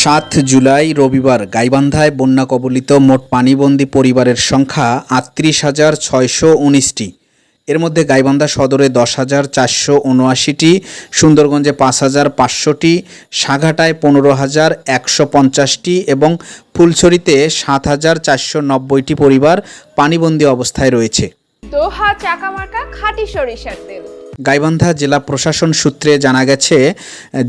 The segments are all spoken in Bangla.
সাত জুলাই রবিবার গাইবান্ধায় বন্যা কবলিত মোট পানিবন্দী পরিবারের সংখ্যা আটত্রিশ হাজার ছয়শো উনিশটি। এর মধ্যে গাইবান্ধা সদরে দশ হাজার চারশো উনআশিটি, সুন্দরগঞ্জে পাঁচ হাজার পাঁচশোটি, সাঘাটায় পনেরো হাজার একশো পঞ্চাশটি এবং ফুলছড়িতে সাত হাজার চারশো নব্বইটি পরিবার পানিবন্দী অবস্থায় রয়েছে। দোহা, চাকামার্কা, খাঁটি সরিষার তেল। গাইবান্ধা জেলা প্রশাসন সূত্রে জানা গেছে,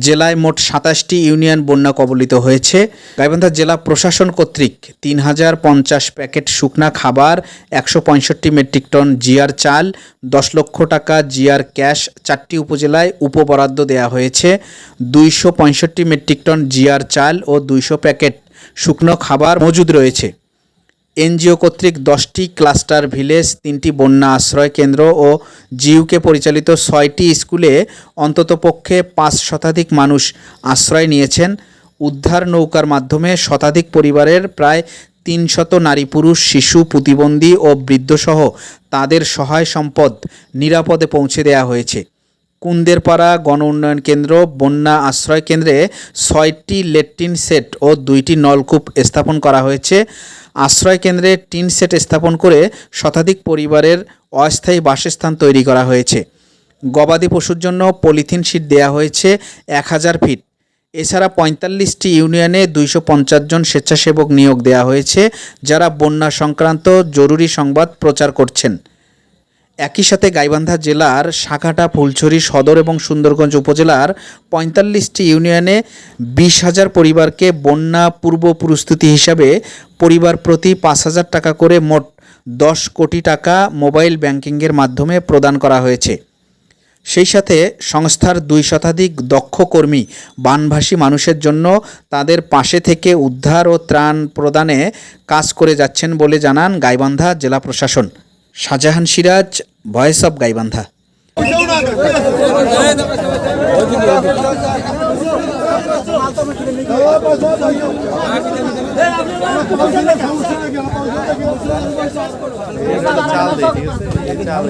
জেলায় মোট সাতাশটি ইউনিয়ন বন্যা কবলিত হয়েছে। গাইবান্ধা জেলা প্রশাসন কর্তৃক তিন হাজার পঞ্চাশ প্যাকেট শুকনা খাবার, একশো পঁয়ষট্টি মেট্রিক টন জিআর চাল, দশ লক্ষ টাকা জিআর ক্যাশ, চারটি উপজেলায় উপবরাদ্দ দেওয়া হয়েছে। দুইশো পঁয়ষট্টি মেট্রিক টন জিআর চাল ও দুইশো প্যাকেট শুকনো খাবার মজুদ রয়েছে। এনজিও কর্তৃক দশটি ক্লাস্টার ভিলেজ, তিনটি বন্যা আশ্রয় কেন্দ্র ও জিইউকে পরিচালিত ছয়টি স্কুলে অন্ততপক্ষে পাঁচ শতাধিক মানুষ আশ্রয় নিয়েছেন। উদ্ধার নৌকার মাধ্যমে শতাধিক পরিবারের প্রায় তিনশত নারী পুরুষ, শিশু প্রতিবন্ধী ও বৃদ্ধসহ তাদের সহায় সম্পদ নিরাপদে পৌঁছে দেওয়া হয়েছে। কুন্দেরপাড়া গণ উন্নয়ন কেন্দ্র, বন্যা আশ্রয় কেন্দ্রে ছয়টি লেট্রিন সেট ও দুইটি নলকূপ স্থাপন করা হয়েছে। আশ্রয় কেন্দ্রে টিন সেট স্থাপন করে শতাধিক পরিবারের অস্থায়ী বাসস্থান তৈরি করা হয়েছে। গবাদি পশুর জন্য পলিথিন শীট দেওয়া হয়েছে এক হাজার ফিট। এছাড়া পঁয়তাল্লিশটি ইউনিয়নে দুইশো পঞ্চাশ জন স্বেচ্ছাসেবক নিয়োগ দেওয়া হয়েছে, যারা বন্যা সংক্রান্ত জরুরি সংবাদ প্রচার করছেন। একই সাথে গাইবান্ধা জেলার শাখাটা, ফুলছড়ি সদর এবং সুন্দরগঞ্জ উপজেলার পঁয়তাল্লিশটি ইউনিয়নে বিশ হাজার পরিবারকে বন্যা পূর্ব প্রস্তুতি হিসাবে পরিবার প্রতি পাঁচ হাজার টাকা করে মোট দশ কোটি টাকা মোবাইল ব্যাংকিংয়ের মাধ্যমে প্রদান করা হয়েছে। সেই সাথে সংস্থার দুই শতাধিক দক্ষ কর্মী, বানভাসী মানুষের জন্য তাদের পাশে থেকে উদ্ধার ও ত্রাণ প্রদানে কাজ করে যাচ্ছেন বলে জানান গাইবান্ধা জেলা প্রশাসন। Shahjahan Siraj voice of Gaibandha. চাল